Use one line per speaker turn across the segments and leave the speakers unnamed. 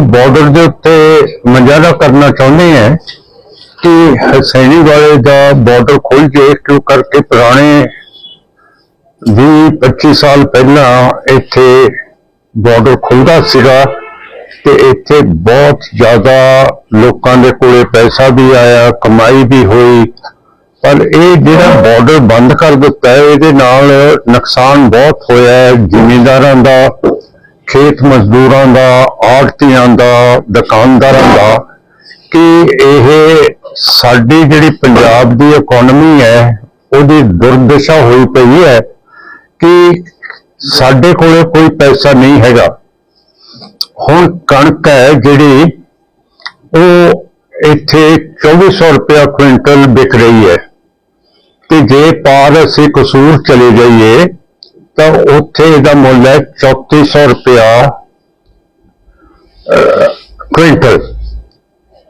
Border ਦੇ ਉੱਤੇ ਮਜ਼ਾਰਾ ਕਰਨਾ ਚਾਹੁੰਦੇ ਹਾਂ ਕਿ ਹਸੈਣੀ ਵਾਲੇ ਦਾ ਬਾਰਡਰ ਖੁੱਲ ਜੇ ਕਿਉਂ ਕਰਕੇ ਪੁਰਾਣੇ 20 25 ਸਾਲ ਪਹਿਲਾਂ ਇੱਥੇ ਬਾਰਡਰ ਖੁੱਲਦਾ ਸੀਗਾ ਤੇ ਇੱਥੇ ਬਹੁਤ ਜ਼ਿਆਦਾ ਲੋਕਾਂ ਦੇ ਕੋਲੇ ਪੈਸਾ ਵੀ ਆਇਆ, ਕਮਾਈ ਵੀ ਹੋਈ। ਪਰ ਇਹ ਜਿਹੜਾ ਬਾਰਡਰ ਬੰਦ ਕਰ ਦਿੱਤਾ ਹੈ ਇਹਦੇ ਨਾਲ ਨੁਕਸਾਨ ਬਹੁਤ ਹੋਇਆ ਹੈ, ਜ਼ਿਮੀਂਦਾਰਾਂ ਦਾ। ਖੇਤ ਮਜ਼ਦੂਰਾਂ ਦਾ ਆੜਤੀਆਂ ਦਾ, ਦੁਕਾਨਦਾਰਾਂ ਦਾ ਕਿ ਇਹ ਸਾਡੀ ਜਿਹੜੀ ਪੰਜਾਬ ਦੀ ਇਕਨੋਮੀ ਹੈ, ਉਹਦੀ ਦੁਰਦਸ਼ਾ ਹੋਈ ਪਈ ਹੈ ਕਿ ਸਾਡੇ ਕੋਲੇ ਕੋਈ ਪੈਸਾ ਨਹੀਂ ਹੈਗਾ। ਹੁਣ ਕਣਕ ਹੈ ਜਿਹੜੀ, ਉਹ ਇੱਥੇ 2400 ਰੁਪਇਆ ਕੁਇੰਟਲ ਵਿਕ ਰਹੀ ਹੈ। ਤੇ ਜੇ ਪਾਰ ਅਸੀਂ ਕਸੂਰ ਚਲੇ ਜਾਈਏ ਤਾਂ ਉੱਥੇ ਇਹਦਾ ਮੁੱਲ ਹੈ 3400 ਰੁਪਇਆ ਕੁਇੰਟਲ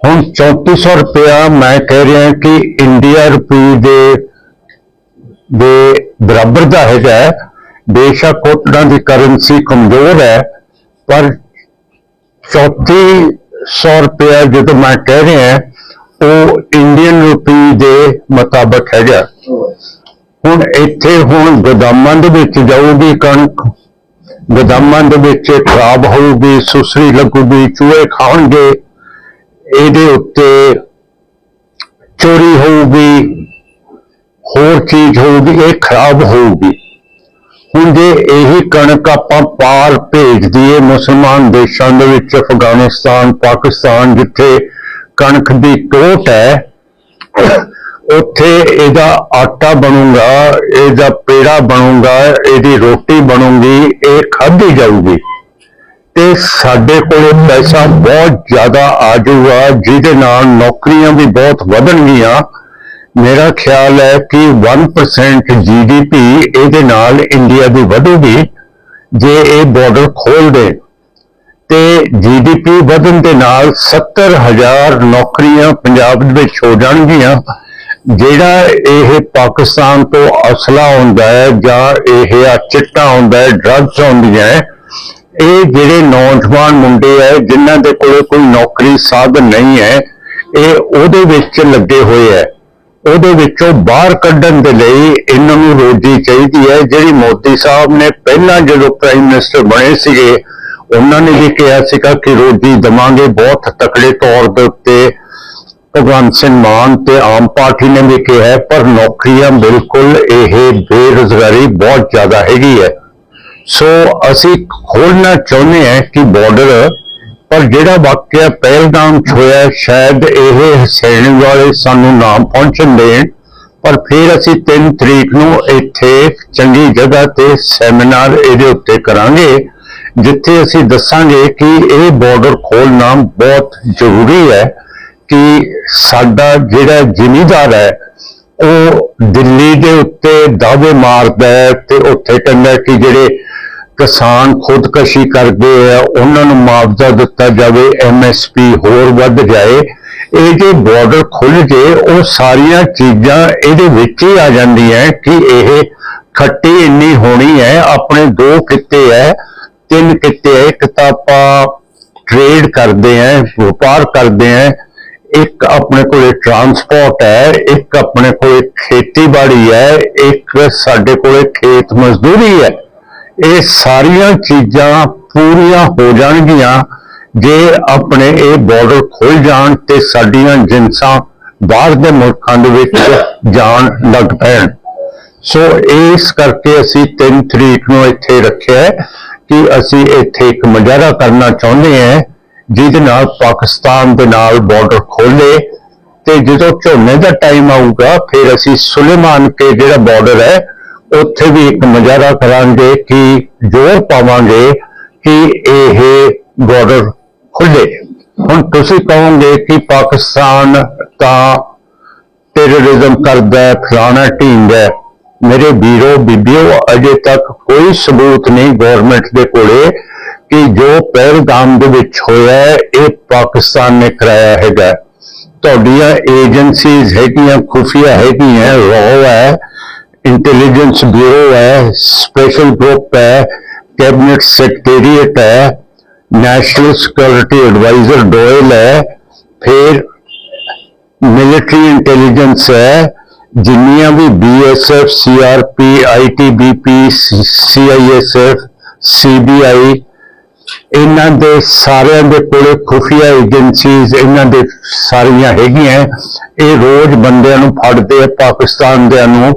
ਹੁਣ 3400 ਰੁਪਇਆ ਮੈਂ ਕਹਿ ਰਿਹਾ ਕਿ ਇੰਡੀਆ ਰੁਪਏ ਦੇ ਦੇ ਬਰਾਬਰ ਦਾ ਹੈਗਾ ਹੈ। ਬੇਸ਼ੱਕ ਉਹਨਾਂ ਦੀ ਕਰੰਸੀ ਕਮਜ਼ੋਰ ਹੈ, ਪਰ 3400 ਰੁਪਇਆ ਜਦੋਂ ਮੈਂ ਕਹਿ ਰਿਹਾ, ਉਹ ਇੰਡੀਅਨ ਰੁਪਏ ਦੇ ਮੁਤਾਬਕ ਹੈਗਾ ਹੁਣ ਇੱਥੇ ਹੁਣ ਗੋਦਾਮਾਂ ਦੇ ਵਿੱਚ ਜਾਊਗੀ ਕਣਕ, ਗੋਦਾਮਾਂ ਦੇ ਵਿੱਚ ਇਹ ਖਰਾਬ ਹੋਊਗੀ, ਸੁਸਰੀ ਲੱਗੂਗੀ, ਚੂਹੇ ਖਾਣਗੇ, ਇਹਦੇ ਉੱਤੇ ਚੋਰੀ ਹੋਊਗੀ, ਹੋਰ ਚੀਜ਼ ਹੋਊਗੀ, ਇਹ ਖਰਾਬ ਹੋਊਗੀ। ਹੁਣ ਜੇ ਇਹੀ ਕਣਕ ਆਪਾਂ ਪਾਰ ਭੇਜ ਦਈਏ ਮੁਸਲਮਾਨ ਦੇਸ਼ਾਂ ਦੇ ਵਿੱਚ, ਅਫਗਾਨਿਸਤਾਨ, ਪਾਕਿਸਤਾਨ, ਜਿੱਥੇ ਕਣਕ ਦੀ ਟੋਟ ਹੈ ਉੱਥੇ ਇਹਦਾ ਆਟਾ ਬਣੂਗਾ, ਇਹਦਾ ਪੇੜਾ ਬਣੂਗਾ, ਇਹਦੀ ਰੋਟੀ ਬਣੂਗੀ, ਇਹ ਖਾਧੀ ਜਾਊਗੀ। ਤੇ ਸਾਡੇ ਕੋਲੇ ਪੈਸਾ ਬਹੁਤ ਜ਼ਿਆਦਾ ਆ ਜਾਊਗਾ, ਜਿਹਦੇ ਨਾਲ ਨੌਕਰੀਆਂ ਵੀ ਬਹੁਤ ਵਧਣਗੀਆਂ। ਮੇਰਾ ਖਿਆਲ ਹੈ ਕਿ 1% ਜੀਡੀਪੀ ਇਹਦੇ ਨਾਲ ਇੰਡੀਆ ਦੀ ਵਧੂਗੀ, ਜੇ ਇਹ ਬਾਰਡਰ ਖੋਲ ਦੇ। ਤੇ ਜੀਡੀਪੀ ਵਧਣ ਦੇ ਨਾਲ 70000 ਨੌਕਰੀਆਂ ਪੰਜਾਬ ਦੇ ਵਿੱਚ ਹੋ ਜਾਣਗੀਆਂ। ਜਿਹੜਾ ਇਹ ਪਾਕਿਸਤਾਨ ਤੋਂ ਅਸਲਾ ਹੁੰਦਾ ਹੈ ਜਾਂ ਇਹ ਆ ਚਿੱਟਾ ਹੁੰਦਾ ਹੈ ਡਰੱਗਸ ਹੁੰਦੀਆਂ ਹੈ, ਇਹ ਜਿਹੜੇ ਨੌਜਵਾਨ ਮੁੰਡੇ ਹੈ, ਜਿਨ੍ਹਾਂ ਦੇ ਕੋਲੇ ਕੋਈ ਨੌਕਰੀ ਸਾਧਨ ਨਹੀਂ ਹੈ, ਇਹ ਉਹਦੇ ਵਿੱਚ ਲੱਗੇ ਹੋਏ ਹੈ। ਉਹਦੇ ਵਿੱਚੋਂ ਬਾਹਰ ਕੱਢਣ ਦੇ ਲਈ ਇਹਨਾਂ ਨੂੰ ਰੋਜੀ ਚਾਹੀਦੀ ਹੈ। ਜਿਹੜੀ ਮੋਦੀ ਸਾਹਿਬ ਨੇ ਪਹਿਲਾਂ ਜਦੋਂ ਪ੍ਰਾਈਮ ਮਿਨਿਸਟਰ ਬਣੇ ਸੀਗੇ, ਉਹਨਾਂ ਨੇ ਵੀ ਕਿਹਾ ਸੀਗਾ ਕਿ ਰੋਜੀ ਦਵਾਂਗੇ, ਬਹੁਤ ਤਕੜੇ ਤੌਰ ਦੇ ਉੱਤੇ ਭਗਵੰਤ ਸਿੰਘ ਮਾਨ ਤੇ ਆਮ ਪਾਰਟੀ ਨੇ ਵੀ ਕਿਹਾ ਹੈ, ਪਰ ਨੌਕਰੀਆਂ ਬਿਲਕੁਲ ਇਹ ਬੇਰੁਜ਼ਗਾਰੀ ਬਹੁਤ ਜ਼ਿਆਦਾ ਹੈਗੀ ਹੈ। ਸੋ ਅਸੀਂ ਖੋਲਣਾ ਚਾਹੁੰਦੇ ਹਾਂ ਕਿ ਬਾਰਡਰ ਪਰ ਜਿਹੜਾ ਵਾਕਿਆ ਪਹਿਲਗਾਮ 'ਚ ਹੋਇਆ ਸ਼ਾਇਦ ਇਹ ਹਸੈਣ ਵਾਲੇ ਸਾਨੂੰ ਨਾ ਪਹੁੰਚਣ ਦੇਣ ਪਰ ਫਿਰ ਅਸੀਂ 3 ਤਰੀਕ ਨੂੰ ਇੱਥੇ ਚੰਗੀ ਜਗ੍ਹਾ ਤੇ ਸੈਮੀਨਾਰ ਇਹਦੇ ਉੱਤੇ ਕਰਾਂਗੇ ਜਿੱਥੇ ਅਸੀਂ ਦੱਸਾਂਗੇ ਕਿ ਇਹ ਬਾਰਡਰ ਖੋਲਣਾ ਬਹੁਤ ਜ਼ਰੂਰੀ ਹੈ। ਕਿ ਸਾਡਾ ਜਿਹੜਾ ਜ਼ਿਮੀਦਾਰ ਹੈ, ਉਹ ਦਿੱਲੀ ਦੇ ਉੱਤੇ ਦਾਅਵੇ ਮਾਰਦਾ ਹੈ ਤੇ ਉੱਥੇ ਕਹਿੰਦਾ ਕਿ ਜਿਹੜੇ ਕਿਸਾਨ ਖੁਦਕਸ਼ੀ ਕਰਦੇ ਆ, ਉਹਨਾਂ ਨੂੰ ਮੁਆਵਜ਼ਾ ਦਿੱਤਾ ਜਾਵੇ ਐਮਐਸਪੀ ਹੋਰ ਵੱਧ ਜਾਏ। ਇਹ ਜੇ ਬਾਰਡਰ ਖੁੱਲ ਜੇ, ਉਹ ਸਾਰੀਆਂ ਚੀਜ਼ਾਂ ਇਹਦੇ ਵਿੱਚ ਹੀ ਆ ਜਾਂਦੀਆਂ ਕਿ ਇਹ ਖੱਟੀ ਇੰਨੀ ਹੋਣੀ ਹੈ, ਆਪਣੇ ਦੋ ਕਿੱਤੇ ਹੈ, ਤਿੰਨ ਕਿੱਤੇ ਹੈ, ਇੱਕ ਤਾਂ ਆਪਾਂ ਟ੍ਰੇਡ ਕਰਦੇ ਆ ਵਪਾਰ ਕਰਦੇ ਆ ਇੱਕ ਆਪਣੇ ਕੋਲੇ ਟਰਾਂਸਪੋਰਟ ਹੈ, ਇੱਕ ਆਪਣੇ ਕੋਲੇ ਖੇਤੀਬਾੜੀ ਹੈ, ਇੱਕ ਸਾਡੇ ਕੋਲੇ ਖੇਤ ਮਜ਼ਦੂਰੀ ਹੈ। ਇਹ ਸਾਰੀਆਂ ਚੀਜ਼ਾਂ ਪੂਰੀਆਂ ਹੋ ਜਾਣਗੀਆਂ ਜੇ ਆਪਣੇ ਇਹ ਬਾਰਡਰ ਖੁੱਲ ਜਾਣ ਤੇ ਸਾਡੀਆਂ ਜਿੰਸਾਂ ਬਾਹਰ ਦੇ ਮੁਲਕਾਂ ਦੇ ਵਿੱਚ ਜਾਣ ਲੱਗ ਪੈਣ। ਸੋ ਇਸ ਕਰਕੇ ਅਸੀਂ 3 ਤਰੀਕ ਨੂੰ ਇੱਥੇ ਰੱਖਿਆ ਕਿ ਅਸੀਂ ਇੱਥੇ ਇੱਕ ਮੁਜ਼ਾਹਰਾ ਕਰਨਾ ਚਾਹੁੰਦੇ ਹਾਂ ਜਿਹਦੇ ਨਾਲ ਪਾਕਿਸਤਾਨ ਦੇ ਨਾਲ ਬਾਰਡਰ ਖੋਲੇ ਤੇ ਜਦੋਂ ਝੋਨੇ ਦਾ ਟਾਈਮ ਆਊਗਾ, ਫਿਰ ਅਸੀਂ ਸੁਲੇਮਾਨ ਕੇ ਜਿਹੜਾ ਬਾਰਡਰ ਹੈ, ਉੱਥੇ ਵੀ ਇੱਕ ਮੁਜ਼ਾਹਰਾ ਕਰਾਂਗੇ ਕਿ ਜ਼ੋਰ ਪਾਵਾਂਗੇ ਕਿ ਇਹ ਬਾਰਡਰ ਖੁੱਲੇ ਹੁਣ ਤੁਸੀਂ ਕਹੋਗੇ ਕਿ ਪਾਕਿਸਤਾਨ ਤਾਂ ਟੈਰਰਿਜ਼ਮ ਕਰਦਾ ਹੈ, ਫਲਾਣਾ ਢੀਂਗ ਹੈ। ਮੇਰੇ ਵੀਰੋ, ਬੀਬੀਓ, ਅਜੇ ਤੱਕ ਕੋਈ ਸਬੂਤ ਨਹੀਂ ਗਵਰਨਮੈਂਟ ਦੇ ਕੋਲੇ ਕਿ ਜੋ ਪਹਿਲਗਾਮ ਦੇ ਵਿੱਚ ਹੋਇਆ ਹੈ ਇਹ ਪਾਕਿਸਤਾਨ ਨੇ ਕਰਾਇਆ ਹੈਗਾ ਤੁਹਾਡੀਆਂ ਏਜੰਸੀਜ਼ ਹੈਗੀਆਂ ਖੁਫੀਆ ਹੈਗੀਆਂ ਰੋ ਹੈ ਇੰਟੈਲੀਜੈਂਸ ਬਿਊਰੋ ਹੈ ਸਪੈਸ਼ਲ ਗਰੁੱਪ ਹੈ ਕੈਬਨਿਟ ਸੈਕਟਰੀਏਟ ਹੈ ਨੈਸ਼ਨਲ ਸਿਕਿਉਰਿਟੀ ਐਡਵਾਈਜ਼ਰ ਡੋਇਲ ਹੈ ਫਿਰ ਮਿਲਟਰੀ ਇੰਟੈਲੀਜੈਂਸ ਹੈ ਜਿੰਨੀਆਂ ਵੀ BSF CRP ITBP CISF CBI ਇਹਨਾਂ ਦੇ ਸਾਰਿਆਂ ਦੇ ਕੋਲੇ ਖੁਫੀਆ ਏਜੰਸੀਜ਼ ਇਹਨਾਂ ਦੇ ਸਾਰੀਆਂ ਹੈਗੀਆਂ ਇਹ ਰੋਜ਼ ਬੰਦਿਆਂ ਨੂੰ ਫੜਦੇ ਆ, ਪਾਕਿਸਤਾਨ ਦੇ ਨੂੰ।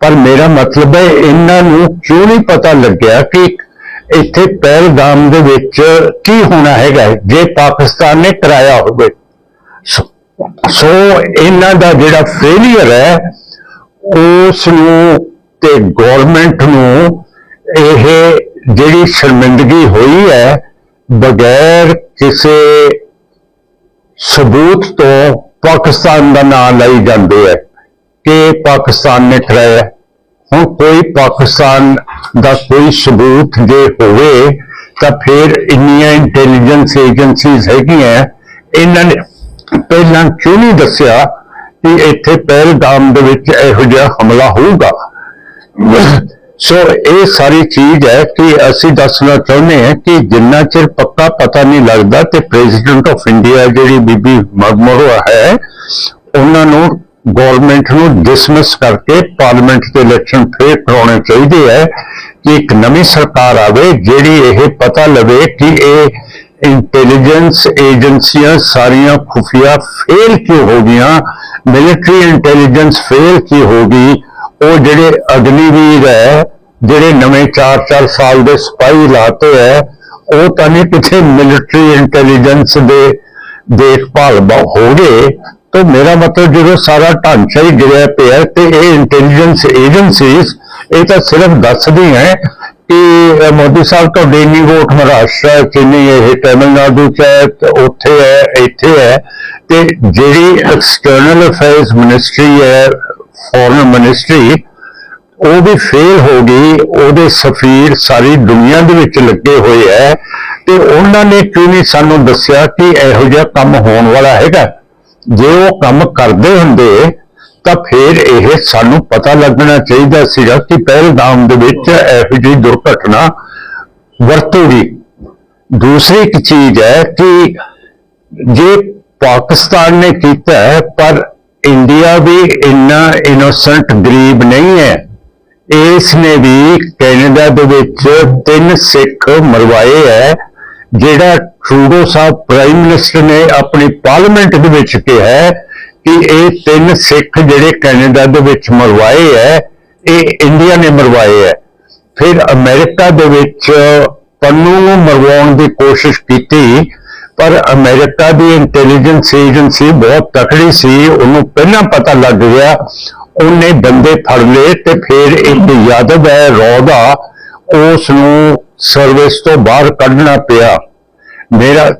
ਪਰ ਮੇਰਾ ਮਤਲਬ ਹੈ ਇਹਨਾਂ ਨੂੰ ਕਿਉਂ ਨਹੀਂ ਪਤਾ ਲੱਗਿਆ ਕਿ ਇੱਥੇ ਪਹਿਲਗਾਮ ਦੇ ਵਿੱਚ ਕੀ ਹੋਣਾ ਹੈਗਾ ਜੇ ਪਾਕਿਸਤਾਨ ਨੇ ਕਰਾਇਆ ਹੋਵੇ। ਸੋ ਇਹਨਾਂ ਦਾ ਜਿਹੜਾ ਫੇਲਿਅਰ ਹੈ, ਉਸ ਨੂੰ ਤੇ ਗਵਰਨਮੈਂਟ ਨੂੰ ਇਹ ਜਿਹੜੀ ਸ਼ਰਮਿੰਦਗੀ ਹੋਈ ਹੈ, ਬਗੈਰ ਕਿਸੇ ਸਬੂਤ ਤੋਂ ਪਾਕਿਸਤਾਨ ਦਾ ਨਾਮ ਲਈ ਜਾਂਦੇ ਹੈ। ਕਿ ਪਾਕਿਸਤਾਨ ਨੇ ਕਰਾਇਆ ਹੁਣ ਕੋਈ ਪਾਕਿਸਤਾਨ ਦਾ ਕੋਈ ਸਬੂਤ ਜੇ ਹੋਵੇ, ਤਾਂ ਫਿਰ ਇੰਨੀਆਂ ਇੰਟੈਲੀਜੈਂਸ ਏਜੰਸੀਜ਼ ਹੈਗੀਆਂ। ਇਹਨਾਂ ਨੇ ਪਹਿਲਾਂ ਕਿਉਂ ਨਹੀਂ ਦੱਸਿਆ ਕਿ ਇੱਥੇ ਪਹਿਲਗਾਮ ਦੇ ਵਿੱਚ ਇਹੋ ਜਿਹਾ ਹਮਲਾ ਹੋਊਗਾ? ਸੋ ਇਹ ਸਾਰੀ ਚੀਜ਼ ਹੈ ਕਿ ਅਸੀਂ ਦੱਸਣਾ ਚਾਹੁੰਦੇ ਹਾਂ ਕਿ ਜਿੰਨਾ ਚਿਰ ਪੱਕਾ ਪਤਾ ਨਹੀਂ ਲੱਗਦਾ ਤੇ ਪ੍ਰੈਜ਼ੀਡੈਂਟ ਆਫ ਇੰਡੀਆ ਜਿਹੜੀ ਬੀਬੀ ਮਗਮੋਰਾ ਹੈ, ਉਹਨਾਂ ਨੂੰ ਗਵਰਨਮੈਂਟ ਨੂੰ ਡਿਸਮਿਸ ਕਰਕੇ ਪਾਰਲੀਮੈਂਟ ਦੇ ਇਲੈਕਸ਼ਨ ਫੇਰ ਕਰਾਉਣੇ ਚਾਹੀਦੇ ਹੈ ਕਿ ਇੱਕ ਨਵੀਂ ਸਰਕਾਰ ਆਵੇ ਜਿਹੜੀ ਇਹ ਪਤਾ ਲਵੇ ਕਿ ਇਹ ਇੰਟੈਲੀਜੈਂਸ ਏਜੰਸੀਆਂ ਸਾਰੀਆਂ ਖੁਫੀਆ ਫੇਲ ਕਿਉਂ ਹੋ ਗਈਆਂ ਮਿਲਟਰੀ ਇੰਟੈਲੀਜੈਂਸ ਫੇਲ ਕਿਉਂ ਹੋ ਗਈ ਉਹ ਜਿਹੜੇ ਅਗਨੀਵੀਰ ਹੈ, ਜਿਹੜੇ ਨਵੇਂ 4-4 ਸਾਲ ਦੇ ਸਿਪਾਹੀ ਲਾਤੇ ਹੈ, ਉਹ ਤਾਂ ਨਹੀਂ ਕਿਥੇ ਮਿਲਟਰੀ ਇੰਟੈਲੀਜੈਂਸ ਦੇ ਦੇਖਭਾਲ ਹੋ ਗਏ। ਤਾਂ ਮੇਰਾ ਮਤਲਬ ਜਦੋਂ ਸਾਰਾ ਢਾਂਚਾ ਹੀ ਗਿਰਿਆ ਪਿਆ ਤੇ ਇਹ ਇੰਟੈਲੀਜੈਂਸ ਏਜੰਸੀਜ਼ ਇਹ ਤਾਂ ਸਿਰਫ ਦੱਸਦੀ ਹੈ ਕਿ ਮੋਦੀ ਸਾਹਿਬ ਤੁਹਾਡੇ ਇੰਨੀ ਵੋਟ ਮਹਾਰਾਸ਼ਟਰ ਚ ਨਹੀਂ ਇਹ ਤਮਿਲਨਾਡੂ ਚ ਹੈ ਉੱਥੇ ਹੈ, ਇੱਥੇ ਹੈ। ਤੇ ਜਿਹੜੀ ਐਕਸਟਰਨਲ ਅਫੇਅਰਸ ਮਿਨਿਸਟਰੀ ਹੈ ਫੋਰਨ ਮਿਨਿਸਟਰੀ ਉਹ ਵੀ ਫੇਲ ਹੋ ਗਈ, ਉਹਦੇ ਸਫੀਰ ਸਾਰੀ ਦੁਨੀਆ ਦੇ ਵਿੱਚ ਲੱਗੇ ਹੋਏ ਹੈ ਤੇ ਉਹਨਾਂ ਨੇ ਕਿਉਂ ਨਹੀਂ ਸਾਨੂੰ ਦੱਸਿਆ ਕਿ ਇਹੋ ਜਿਹਾ ਕੰਮ ਹੋਣ ਵਾਲਾ ਹੈਗਾ? ਜੇ ਉਹ ਕੰਮ ਕਰਦੇ ਹੁੰਦੇ, ਤਾਂ ਫਿਰ ਇਹ ਸਾਨੂੰ ਪਤਾ ਲੱਗਣਾ ਚਾਹੀਦਾ ਸੀਗਾ ਕਿ ਪਹਿਲਗਾਮ ਦੇ ਵਿੱਚ ਇਹੋ ਜਿਹੀ ਦੁਰਘਟਨਾ ਵਰਤੂਗੀ। ਦੂਸਰੀ ਇੱਕ ਚੀਜ਼ ਹੈ ਕਿ ਜੇ ਪਾਕਿਸਤਾਨ ਨੇ ਕੀਤਾ ਹੈ, ਪਰ ਇੰਡੀਆ ਵੀ ਇੰਨਾ ਇਨੋਸੈਂਟ ਗਰੀਬ ਨਹੀਂ ਹੈ। ਇਸ ਨੇ ਵੀ ਕੈਨੇਡਾ ਦੇ ਵਿੱਚ ਤਿੰਨ ਸਿੱਖ ਮਰਵਾਏ ਹੈ, ਜਿਹੜਾ ਟਰੂਡੋ ਸਾਹਿਬ ਪ੍ਰਾਈਮ ਮਿਨਿਸਟਰ ਨੇ ਆਪਣੀ ਪਾਰਲੀਮੈਂਟ ਦੇ ਵਿੱਚ ਕਿਹਾ ਕਿ ਇਹ ਤਿੰਨ ਸਿੱਖ ਜਿਹੜੇ ਕੈਨੇਡਾ ਦੇ ਵਿੱਚ ਮਰਵਾਏ ਹੈ, ਇਹ ਇੰਡੀਆ ਨੇ ਮਰਵਾਏ ਹੈ। ਫਿਰ ਅਮਰੀਕਾ ਦੇ ਵਿੱਚ ਪੰਨੂ ਨੂੰ ਮਰਵਾਉਣ ਦੀ ਕੋਸ਼ਿਸ਼ ਕੀਤੀ ਪਰ ਅਮਰੀਕਾ ਦੀ ਇੰਟੈਲੀਜੈਂਸ ਏਜੰਸੀ ਬਹੁਤ ਤਕੜੀ ਸੀ, ਉਹਨੂੰ ਪਹਿਲਾਂ ਪਤਾ ਲੱਗ ਗਿਆ, ਉਹਨੇ ਬੰਦੇ ਫੜ ਲਏ ਤੇ ਫਿਰ ਇੱਕ ਯਾਦਵ ਹੈ, ਰੋਦਾ ਉਸ ਨੂੰ ਸਰਵਿਸ ਤੋਂ ਬਾਹਰ ਕੱਢਣਾ ਪਿਆ। ਮੇਰਾ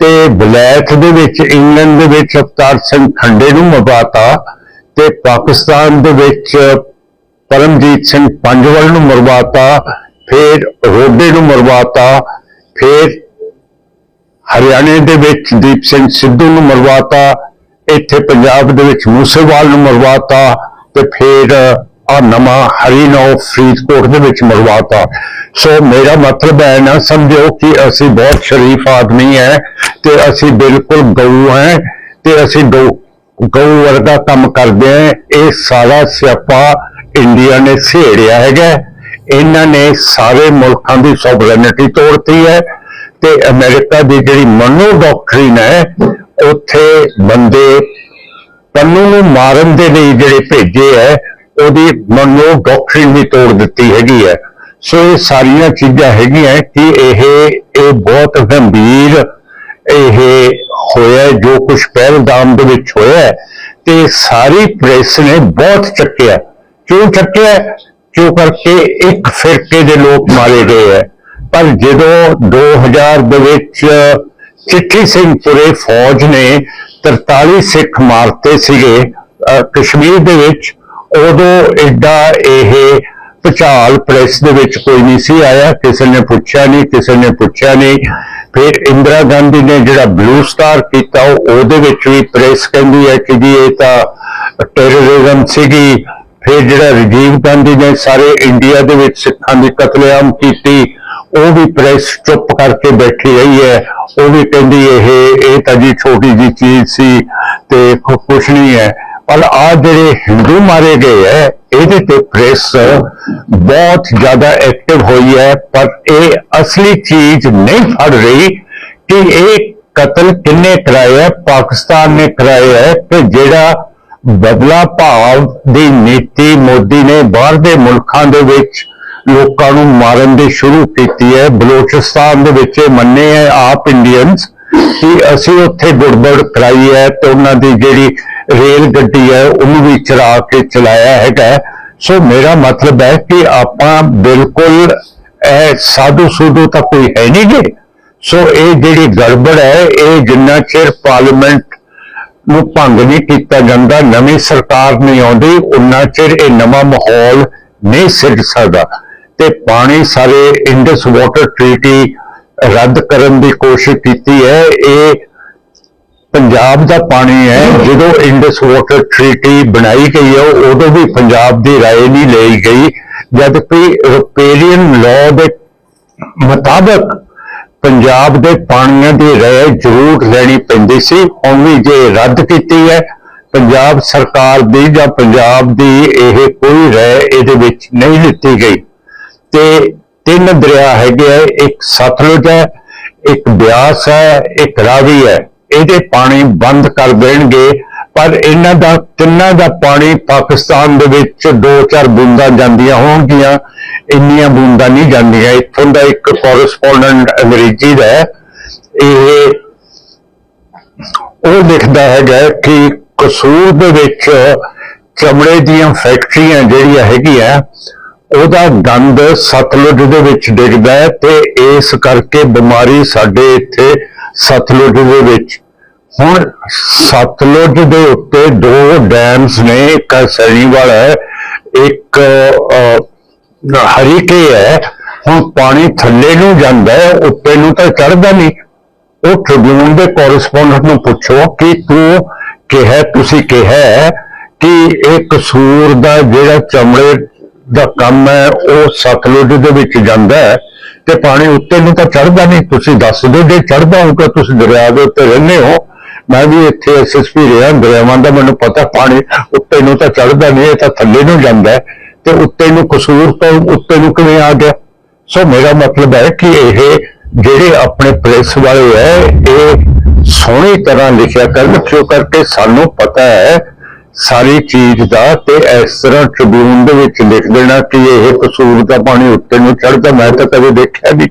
ਤੇ ਬਲੈਕ ਦੇ ਵਿੱਚ, ਇੰਗਲੈਂਡ ਦੇ ਵਿੱਚ ਅਵਤਾਰ ਸਿੰਘ ਖੰਡੇ ਨੂੰ ਮਰਵਾਤਾ ਤੇ ਪਾਕਿਸਤਾਨ ਦੇ ਵਿੱਚ ਪਰਮਜੀਤ ਸਿੰਘ ਪੰਜਵਲ ਨੂੰ ਮਰਵਾਤਾ ਫਿਰ ਰੋਡੇ ਨੂੰ ਮਰਵਾਤਾ ਫਿਰ ਹਰਿਆਣੇ ਦੇ ਵਿੱਚ ਦੀਪ ਸਿੰਘ ਸਿੱਧੂ ਨੂੰ ਮਰਵਾਤਾ, ਇੱਥੇ ਪੰਜਾਬ ਦੇ ਵਿੱਚ ਮੂਸੇਵਾਲ ਨੂੰ ਮਰਵਾਤਾ ਤੇ ਫਿਰ ਆ ਨਵਾਂ ਹਰੀਨੋ ਫਰੀਦਕੋਟ ਦੇ ਵਿੱਚ ਮਰਵਾਤਾ। ਸੋ ਮੇਰਾ ਮਤਲਬ ਹੈ ਨਾ ਸਮਝੋ ਕਿ ਅਸੀਂ ਬਹੁਤ ਸ਼ਰੀਫ ਆਦਮੀ ਹੈ ਤੇ ਅਸੀਂ ਬਿਲਕੁਲ ਗਊ ਹੈ ਤੇ ਅਸੀਂ ਗਊ ਗਊ ਵਰਗਾ ਕੰਮ ਕਰਦੇ ਹਾਂ। ਇਹ ਸਾਰਾ ਸਿਆਪਾ ਇੰਡੀਆ ਨੇ ਸੇੜਿਆ ਹੈਗਾ। ਇਹਨਾਂ ਨੇ ਸਾਰੇ ਮੁਲਕਾਂ ਦੀ ਸੋਵਰੇਨਿਟੀ ਤੋੜਤੀ ਹੈ। ਤੇ ਅਮਰੀਕਾ ਦੀ ਜਿਹੜੀ ਮਨੋ ਡਾਕਟਰੀਨ ਹੈ ਉੱਥੇ ਬੰਦੇ ਪੰਨੂ ਨੂੰ ਮਾਰਨ ਦੇ ਲਈ ਜਿਹੜੇ ਭੇਜੇ ਹੈ ਉਹਦੀ ਮਨੋ ਡਾਕਟਰੀਨ ਵੀ ਤੋੜ ਦਿੱਤੀ ਹੈਗੀ ਹੈ। ਸੋ ਇਹ ਸਾਰੀਆਂ ਚੀਜ਼ਾਂ ਹੈਗੀਆਂ ਕਿ ਇਹ ਇਹ ਬਹੁਤ ਗੰਭੀਰ ਇਹ ਹੋਇਆ ਹੈ, ਜੋ ਕੁਝ ਪਹਿਲਗਾਮ ਦੇ ਵਿੱਚ ਹੋਇਆ ਤੇ ਸਾਰੀ ਪ੍ਰੈਸ ਨੇ ਬਹੁਤ ਚੱਕਿਆ। ਕਿਉਂ ਚੱਕਿਆ? ਕਿਉਂ ਕਰਕੇ ਇੱਕ ਫਿਰਕੇ ਦੇ ਲੋਕ ਮਾਰੇ ਗਏ ਹੈ। ਪਰ ਜਦੋਂ 2000 ਦੇ ਵਿੱਚ ਚਿੱਠੀ ਸਿੰਘਪੁਰੇ ਫੌਜ ਨੇ 43 ਸਿੱਖ ਮਾਰਤੇ ਸੀਗੇ ਕਸ਼ਮੀਰ ਦੇ ਵਿੱਚ, ਉਦੋਂ ਐਡਾ ਇਹ ਭਚਾਲ ਪ੍ਰੈਸ ਦੇ ਵਿੱਚ ਕੋਈ ਨਹੀਂ ਸੀ ਆਇਆ, ਕਿਸੇ ਨੇ ਪੁੱਛਿਆ ਨਹੀਂ, ਕਿਸੇ ਨੇ ਪੁੱਛਿਆ ਨਹੀਂ। ਫਿਰ ਇੰਦਰਾ ਗਾਂਧੀ ਨੇ ਜਿਹੜਾ ਬਲੂ ਸਟਾਰ ਕੀਤਾ ਉਹਦੇ ਵਿੱਚ ਵੀ ਪ੍ਰੈਸ ਕਹਿੰਦੀ ਹੈ ਕਿ ਜੀ ਇਹ ਤਾਂ ਟੈਰਰਿਜ਼ਮ ਸੀਗੀ ਫਿਰ ਜਿਹੜਾ ਰਾਜੀਵ ਗਾਂਧੀ ਨੇ ਸਾਰੇ ਇੰਡੀਆ ਦੇ ਵਿੱਚ ਸਿੱਖਾਂ ਦੀ ਕਤਲੇਆਮ ਕੀਤੀ, ਉਹ ਵੀ ਪ੍ਰੈਸ ਚੁੱਪ ਕਰਕੇ ਬੈਠੀ ਰਹੀ ਹੈ। ਉਹ ਵੀ ਕਹਿੰਦੀ ਇਹ ਇਹ ਤਾਂ ਜੀ ਛੋਟੀ ਜੀ ਚੀਜ਼ ਸੀ ਤੇ ਕੁਛ ਨਹੀਂ ਹੈ। ਪਰ ਆ ਜਿਹੜੇ ਹਿੰਦੂ ਮਾਰੇ ਗਏ ਹੈ, ਇਹਦੇ ਤੇ ਪ੍ਰੈਸ ਬਹੁਤ ਜ਼ਿਆਦਾ ਐਕਟਿਵ ਹੋਈ ਹੈ। ਪਰ ਇਹ ਅਸਲੀ ਚੀਜ਼ ਨਹੀਂ ਫੜ ਰਹੀ ਕਿ ਇਹ ਕਤਲ ਕਿੰਨੇ ਕਰਾਏ ਹੈ, ਪਾਕਿਸਤਾਨ ਨੇ ਕਰਾਏ ਹੈ ਕਿ ਜਿਹੜਾ ਬਦਲਾ ਭਾਵ ਦੀ ਨੀਤੀ ਮੋਦੀ ਨੇ ਬਾਹਰ ਦੇ ਮੁਲਕਾਂ ਦੇ ਵਿੱਚ ਲੋਕਾਂ ਨੂੰ ਮਾਰਨ ਦੀ ਸ਼ੁਰੂ ਕੀਤੀ ਹੈ। ਬਲੋਚਿਸਤਾਨ ਦੇ ਵਿੱਚ ਮੰਨੇ ਹੈ ਆਪ ਇੰਡੀਅਨਸ ਕਿ ਅਸੀਂ ਉੱਥੇ ਗੁੜਬੜ ਕਰਾਈ ਹੈ ਤੇ ਉਹਨਾਂ ਦੀ ਜਿਹੜੀ ਰੇਲ ਗੱਡੀ ਹੈ ਉਹਨੂੰ ਵੀ ਚਲਾ ਕੇ ਚਲਾਇਆ ਹੈਗਾ ਸੋ ਮੇਰਾ ਮਤਲਬ ਹੈ ਕਿ ਆਪਾਂ ਬਿਲਕੁਲ ਇਹ ਸਾਧੂ ਸੂਧੂ ਤਾਂ ਕੋਈ ਹੈ ਨਹੀਂ ਗੇ। ਸੋ ਇਹ ਜਿਹੜੀ ਗੜਬੜ ਹੈ, ਇਹ ਜਿੰਨਾ ਚਿਰ ਪਾਰਲੀਮੈਂਟ ਨੂੰ ਭੰਗ ਨਹੀਂ ਕੀਤਾ ਜਾਂਦਾ ਨਵੀਂ ਸਰਕਾਰ ਨਹੀਂ ਆਉਂਦੀ ਉਨਾ ਚਿਰ ਇਹ ਨਵਾਂ ਮਾਹੌਲ ਨਹੀਂ ਸਿਰਜ ਸਕਦਾ ਤੇ ਪਾਣੀ ਸਾਰੇ ਇੰਡਸ ਵਾਟਰ ਟ੍ਰੀਟੀ ਰੱਦ ਕਰਨ ਦੀ ਕੋਸ਼ਿਸ਼ ਕੀਤੀ ਹੈ ਇਹ ਪੰਜਾਬ ਦਾ ਪਾਣੀ ਹੈ ਜਦੋਂ ਇੰਡਸ ਵਾਟਰ ਟ੍ਰੀਟੀ ਬਣਾਈ ਗਈ ਹੈ ਉਦੋਂ ਵੀ ਪੰਜਾਬ ਦੀ رائے ਨਹੀਂ ਲਈ ਗਈ ਜਦ ਕਿ ਰੁਪੇਰੀਅਨ ਲਾਅ ਦੇ ਮੁਤਾਬਕ ਪੰਜਾਬ ਦੇ ਪਾਣੀਆਂ ਦੀ ਰਹਿ ਜ਼ਰੂਰ ਲੈਣੀ ਪੈਂਦੀ ਸੀ, ਹੁਣ ਵੀ ਜੇ ਰੱਦ ਕੀਤੀ ਹੈ, ਪੰਜਾਬ ਸਰਕਾਰ ਦੀ ਜਾਂ ਪੰਜਾਬ ਦੀ ਇਹ ਕੋਈ ਰਹਿ ਇਹਦੇ ਵਿੱਚ ਨਹੀਂ ਦਿੱਤੀ ਗਈ। ਤੇ ਤਿੰਨ ਦਰਿਆ ਹੈਗੇ ਆ, ਇੱਕ ਸਤਲੁਜ ਹੈ, ਇੱਕ ਬਿਆਸ ਹੈ, ਇੱਕ ਰਾਵੀ ਹੈ, ਇਹਦੇ ਪਾਣੀ ਬੰਦ ਕਰ ਦੇਣਗੇ। ਪਰ ਇਹਨਾਂ ਦਾ ਤਿੰਨਾਂ ਦਾ ਪਾਣੀ ਪਾਕਿਸਤਾਨ ਦੇ ਵਿੱਚ ਦੋ ਚਾਰ ਬੂੰਦਾਂ ਜਾਂਦੀਆਂ ਹੋਣਗੀਆਂ। ਇੰਨੀਆਂ ਬੂੰਦਾਂ ਨਹੀਂ ਜਾਂਦੀਆਂ। ਇੱਥੋਂ ਦਾ ਇੱਕ ਕੋਰਸਪੋਂਡੈਂਟ ਅੰਗਰੇਜ਼ੀ ਦਾ ਇਹ ਉਹ ਲਿਖਦਾ ਹੈਗਾ ਕਿ ਕਸੂਰ ਦੇ ਵਿੱਚ ਚਮੜੇ ਦੀਆਂ ਫੈਕਟਰੀਆਂ ਜਿਹੜੀਆਂ ਹੈਗੀਆਂ, ਉਹਦਾ ਗੰਦ ਸਤਲੁਜ ਦੇ ਵਿੱਚ ਡਿੱਗਦਾ ਹੈ ਤੇ ਇਸ ਕਰਕੇ ਬਿਮਾਰੀ ਸਾਡੇ ਇੱਥੇ ਸਤਲੁਜ ਦੇ ਵਿੱਚ ਹੁਣ ਸਤਲੁਜ ਦੇ ਉੱਤੇ ਦੋ ਡੈਮਸ ਨੇ, ਇੱਕ ਸੈਣੀ ਹੈ, ਇੱਕ ਹਰੀਕੇ ਹੈ। ਹੁਣ ਪਾਣੀ ਥੱਲੇ ਨੂੰ ਜਾਂਦਾ ਹੈ, ਉੱਤੇ ਨੂੰ ਤਾਂ ਚੜਦਾ ਨਹੀਂ। ਉਹ ਟ੍ਰਿਬਿਊਨ ਦੇ ਕੋਰਸਪੋਂਡੈਂਟ ਨੂੰ ਪੁੱਛੋ ਕਿ ਤੂੰ ਕਿਹਾ, ਤੁਸੀਂ ਕਿਹਾ ਕਿ ਇਹ ਕਸੂਰ ਦਾ ਜਿਹੜਾ ਚਮੜੇ ਦਾ ਕੰਮ ਹੈ, ਉਹ ਸਤਲੁਜ ਦੇ ਵਿੱਚ ਜਾਂਦਾ ਹੈ ਤੇ ਪਾਣੀ ਉੱਤੇ ਨੂੰ ਤਾਂ ਚੜਦਾ ਨਹੀਂ। ਤੁਸੀਂ ਦੱਸ ਦਿਓ, ਜੇ ਚੜਦਾ ਹੋਊਗਾ, ਤੁਸੀਂ ਦਰਿਆ ਦੇ ਉੱਤੇ ਰਹਿੰਦੇ ਹੋ ਮੈਂ ਵੀ ਇੱਥੇ ਐਸਐਸਪੀ ਰਿਹਾ, ਦਰਿਆਵਾਂ ਦਾ ਮੈਨੂੰ ਪਤਾ, ਪਾਣੀ ਉੱਤੇ ਨੂੰ ਤਾਂ ਚੜਦਾ ਨਹੀਂ, ਇਹ ਤਾਂ ਥੱਲੇ ਨੂੰ ਜਾਂਦਾ ਤੇ ਉੱਤੇ ਨੂੰ ਕਸੂਰ ਤੋਂ ਉੱਤੇ ਨੂੰ ਕਿਵੇਂ ਆ ਗਿਆ? ਸੋ ਮੇਰਾ ਮਤਲਬ ਹੈ ਕਿ ਇਹ ਜਿਹੜੇ ਆਪਣੇ ਪ੍ਰੈਸ ਵਾਲੇ ਹੈ, ਇਹ ਸੋਹਣੀ ਤਰ੍ਹਾਂ ਲਿਖਿਆ ਕਰਨ ਕਿਉਂ ਕਰਕੇ ਸਾਨੂੰ ਪਤਾ ਹੈ ਸਾਰੀ ਚੀਜ਼ ਦਾ ਤੇ ਇਸ ਤਰ੍ਹਾਂ ਟ੍ਰਿਬਿਊਨ ਦੇ ਵਿੱਚ ਲਿਖ ਦੇਣਾ ਕਿ ਇਹ ਕਸੂਰ ਦਾ ਪਾਣੀ ਉੱਤੇ ਨੂੰ ਚੜਦਾ ਮੈਂ ਤਾਂ ਕਦੇ ਦੇਖਿਆ ਨਹੀਂ।